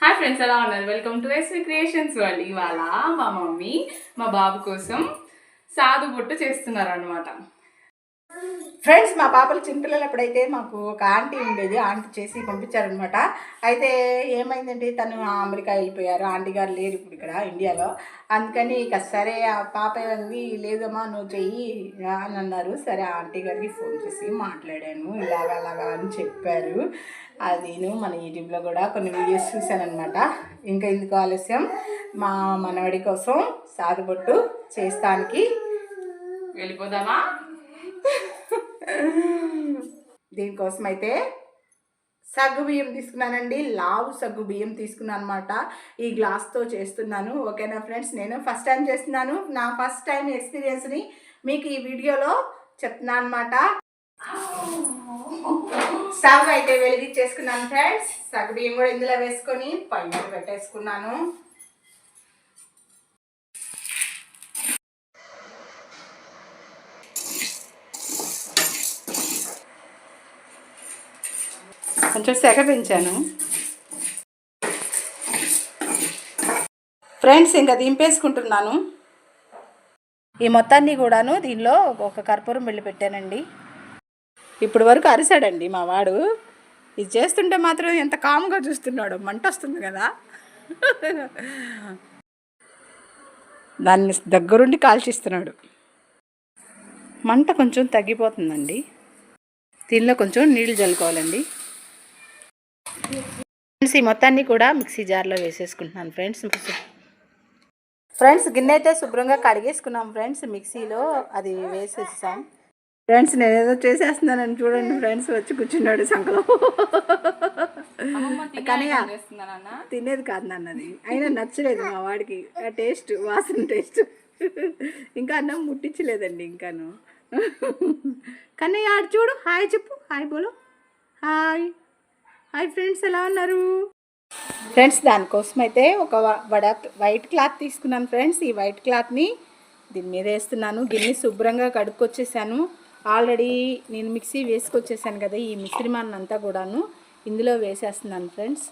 Hi friends ఎలా ఉన్నారు? Welcome to SV creations వాళ్ళు ఇవాళ మా మమ్మీ మా బాబు కోసం సాధు బొట్టు చేస్తున్నారు అనమాట ఫ్రెండ్స్ మా పాపలు చిన్నపిల్లలు అప్పుడైతే మాకు ఒక ఆంటీ ఉండేది. ఆంటీ చేసి పంపించారనమాట అయితే ఏమైందంటే తను అమెరికా వెళ్ళిపోయారు. ఆంటీ గారు లేరు ఇప్పుడు ఇక్కడ ఇండియాలో. అందుకని ఇక సరే ఆ పాప ఏమంది లేదమ్మా నువ్వు చెయ్యి అని అన్నారు. సరే ఆంటీ గారికి ఫోన్ చేసి మాట్లాడాను. ఇలాగ అలాగా అని చెప్పారు. అది నేను మన యూట్యూబ్లో కూడా కొన్ని వీడియోస్ చూశానమాట ఇంకా ఎందుకు ఆలస్యం? మా మనవడి కోసం సాదుబొట్టు చేస్తానికి వెళ్ళిపోదామా? దీనికోసం అయితే సగ్గు బియ్యం తీసుకున్నానండి. లావు సగ్గు బియ్యం తీసుకున్నాను అనమాట ఈ గ్లాస్తో చేస్తున్నాను. ఓకేనా ఫ్రెండ్స్? నేను ఫస్ట్ టైం చేస్తున్నాను. నా ఫస్ట్ టైం ఎక్స్పీరియన్స్ని మీకు ఈ వీడియోలో చెప్తున్నాను అనమాట స్టవ్ అయితే వెలిగించేసుకున్నాను ఫ్రెండ్స్. సగ్గు బియ్యం కూడా ఇందులో వేసుకొని పైన పెట్టేసుకున్నాను. కొంచెం సెగ పెంచాను. ఫ్రెండ్స్ ఇంకా దింపేసుకుంటున్నాను. ఈ మొత్తాన్ని కూడాను దీనిలో ఒక కర్పూరం వెళ్ళి పెట్టానండి. ఇప్పుడు వరకు అరిసాడండి మా వాడు. ఇది చేస్తుంటే మాత్రం ఎంత కామ్గా చూస్తున్నాడు మంట వస్తుంది కదా. దాన్ని దగ్గరుండి కాల్చిస్తున్నాడు. మంట కొంచెం తగ్గిపోతుందండి. దీనిలో కొంచెం నీళ్ళు చల్లుకోవాలండి ఫ్రెండ్స్ ఈ మొత్తాన్ని కూడా మిక్సీ జార్లో వేసేసుకుంటున్నాను ఫ్రెండ్స్. ఫ్రెండ్స్ గిన్నె అయితే శుభ్రంగా కడిగేసుకున్నాం ఫ్రెండ్స్. మిక్సీలో అది వేసేసాం. ఫ్రెండ్స్ నేను ఏదో చేసేస్తున్నానని చూడండి ఫ్రెండ్స్ వచ్చి కూర్చున్నాడు సంకలో. కానీ తినేది కాదు నాన్నది అయినా నచ్చలేదు మా వాడికి. ఆ టేస్ట్ వాసన టేస్ట్. ఇంకా అన్నం ముట్టించలేదండి ఇంకాను. కానీ ఆడు చూడు హాయ్ చెప్పు. హాయ్ బోలో. హాయ్. హాయ్ ఫ్రెండ్స్ ఎలా ఉన్నారు? ఫ్రెండ్స్ దానికోసం అయితే ఒక వ- వడ వైట్ క్లాత్ తీసుకున్నాను ఫ్రెండ్స్. ఈ వైట్ క్లాత్ని దీని మీద వేస్తున్నాను. దీన్ని శుభ్రంగా కడుక్కొచ్చేసాను. ఆల్రెడీ నేను మిక్సీ వేసుకొచ్చేసాను కదా ఈ మిశ్రమాన్ని అంతా కూడాను ఇందులో వేసేస్తున్నాను ఫ్రెండ్స్.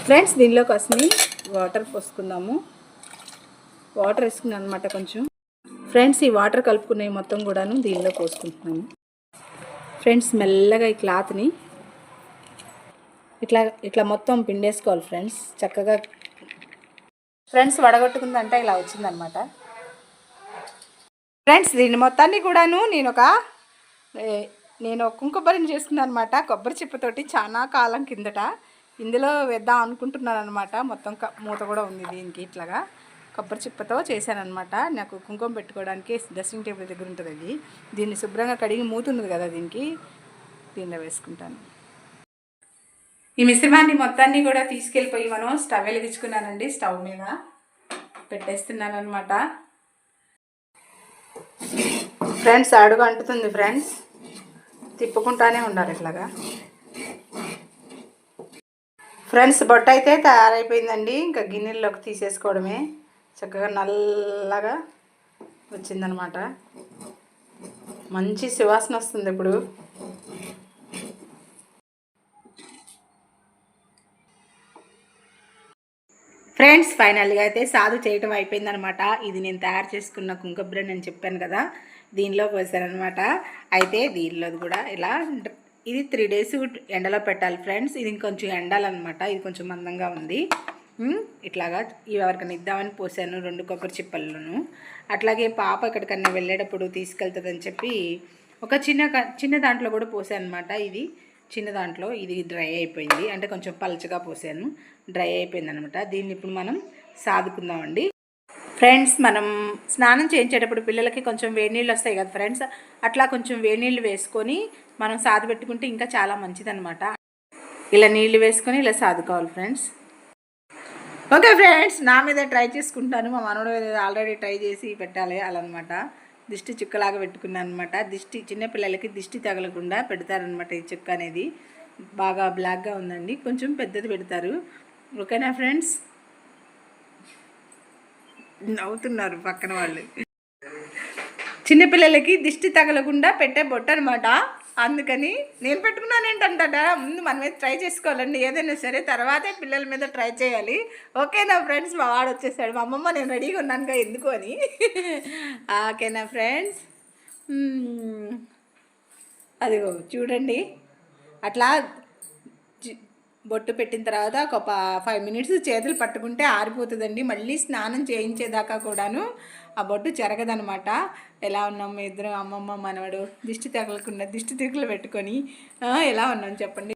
ఫ్రెండ్స్ దీనిలో కోసం వాటర్ పోసుకుందాము. వాటర్ వేసుకున్నాను అనమాట కొంచెం. ఫ్రెండ్స్ ఈ వాటర్ కలుపుకునే మొత్తం కూడాను దీనిలో పోసుకుంటున్నాను. ఫ్రెండ్స్ మెల్లగా ఈ క్లాత్ని ఇట్లా ఇట్లా మొత్తం పిండేసుకోవాలి ఫ్రెండ్స్ చక్కగా. ఫ్రెండ్స్ వడగొట్టుకుందంటే ఇలా వచ్చిందనమాట ఫ్రెండ్స్ దీని మొత్తాన్ని కూడాను నేను ఒక నేను ఒక కుంకుబరిని చేసుకున్నాను అనమాట కొబ్బరి చిప్పతోటి చాలా కాలం కిందట ఇందులో వేద్దాం అనుకుంటున్నాను అనమాట మొత్తం క- మూత కూడా ఉంది దీనికి ఇట్లాగా. కొబ్బరి చిప్పతో చేశానమాట అనమాట నాకు కుంకుమ పెట్టుకోవడానికి డ్రెస్సింగ్ టేబుల్ దగ్గర ఉంటుంది అది. దీన్ని శుభ్రంగా కడిగి మూత ఉంది కదా దీనికి. దీనిలో వేసుకుంటాను. ఈ మిశ్రమాన్ని మొత్తాన్ని కూడా తీసుకెళ్ళిపోయి మనం స్టవ్ వెలిగించుకున్నానండి. స్టవ్ మీద పెట్టేస్తున్నాను అనమాట ఫ్రెండ్స్ అడుగు అంటుతుంది ఫ్రెండ్స్. తిప్పుకుంటానే ఉండాలి ఇట్లాగా. ఫ్రెండ్స్ బొట్ట అయితే తయారైపోయిందండి. ఇంకా గిన్నెల్లోకి తీసేసుకోవడమే. చక్కగా నల్లగా వచ్చిందనమాట మంచి సువాసన వస్తుంది ఇప్పుడు. ఫ్రెండ్స్ ఫైనల్గా అయితే సాధు చేయటం అయిపోయిందనమాట. ఇది నేను తయారు చేసుకున్న కుంకబ్రెన్ అని చెప్పాను కదా దీనిలో పోసానమాట అయితే దీనిలో కూడా ఇలా ఇది త్రీ డేస్ ఎండలో పెట్టాలి ఫ్రెండ్స్. ఇది ఇంకొంచెం ఎండాలన్నమాట ఇది కొంచెం మందంగా ఉంది. ఇట్లాగా ఇవి ఎవరికైనా ఇద్దామని పోసాను రెండు కొబ్బరి చిప్పలను అట్లాగే పాప ఎక్కడికన్నా వెళ్ళేటప్పుడు తీసుకెళ్తుందని చెప్పి ఒక చిన్న చిన్న దాంట్లో కూడా పోసాను అనమాట ఇది. చిన్న దాంట్లో ఇది డ్రై అయిపోయింది. అంటే కొంచెం పలచగా పోసాను. డ్రై అయిపోయింది అనమాట దీన్ని ఇప్పుడు మనం సాదుకుందామండి. ఫ్రెండ్స్ మనం స్నానం చేయించేటప్పుడు పిల్లలకి కొంచెం వేడి నీళ్ళు వస్తాయి కదా ఫ్రెండ్స్? అట్లా కొంచెం వేడి నీళ్ళు వేసుకొని మనం సాదు పెట్టుకుంటే ఇంకా చాలా మంచిదనమాట. ఇలా నీళ్ళు వేసుకొని ఇలా సాదుకోవాలి ఫ్రెండ్స్. ఓకే ఫ్రెండ్స్ నా మీద ట్రై చేసుకుంటాను. మా మనవడు ఆల్రెడీ ట్రై చేసి పెట్టాలి అలా అనమాట దిష్టి చుక్కలాగా పెట్టుకున్నాను అనమాట దిష్టి చిన్నపిల్లలకి దిష్టి తగలకుండా పెడతారనమాట ఈ చుక్క అనేది. బాగా బ్లాక్గా ఉందండి. కొంచెం పెద్దది పెడతారు. ఓకేనా ఫ్రెండ్స్ నవ్వుతున్నారు పక్కన వాళ్ళు. చిన్నపిల్లలకి దిష్టి తగలకుండా పెట్టే బొట్ట అనమాట అందుకని నేను పెట్టుకున్నాను ఏంటంటే ముందు మనమే ట్రై చేసుకోవాలండి. ఏదైనా సరే తర్వాతే పిల్లల మీద ట్రై చేయాలి. ఓకేనా ఫ్రెండ్స్ మా వాడు వచ్చేసాడు. మా అమ్మమ్మ నేను రెడీగా ఉన్నానుగా ఎందుకు అని. ఓకేనా ఫ్రెండ్స్ అదిగో చూడండి. అట్లా బొట్టు పెట్టిన తర్వాత ఒక ఫైవ్ మినిట్స్ చేతులు పట్టుకుంటే ఆరిపోతుందండి. మళ్ళీ స్నానం చేయించేదాకా కూడాను ఆ బొట్టు చెరగదనమాట. ఎలా ఉన్నాం ఇద్దరు? అమ్మమ్మ మనవడు దిష్టి తగలకుండా దిష్టి తిరుగులు పెట్టుకొని ఎలా ఉన్నాం చెప్పండి?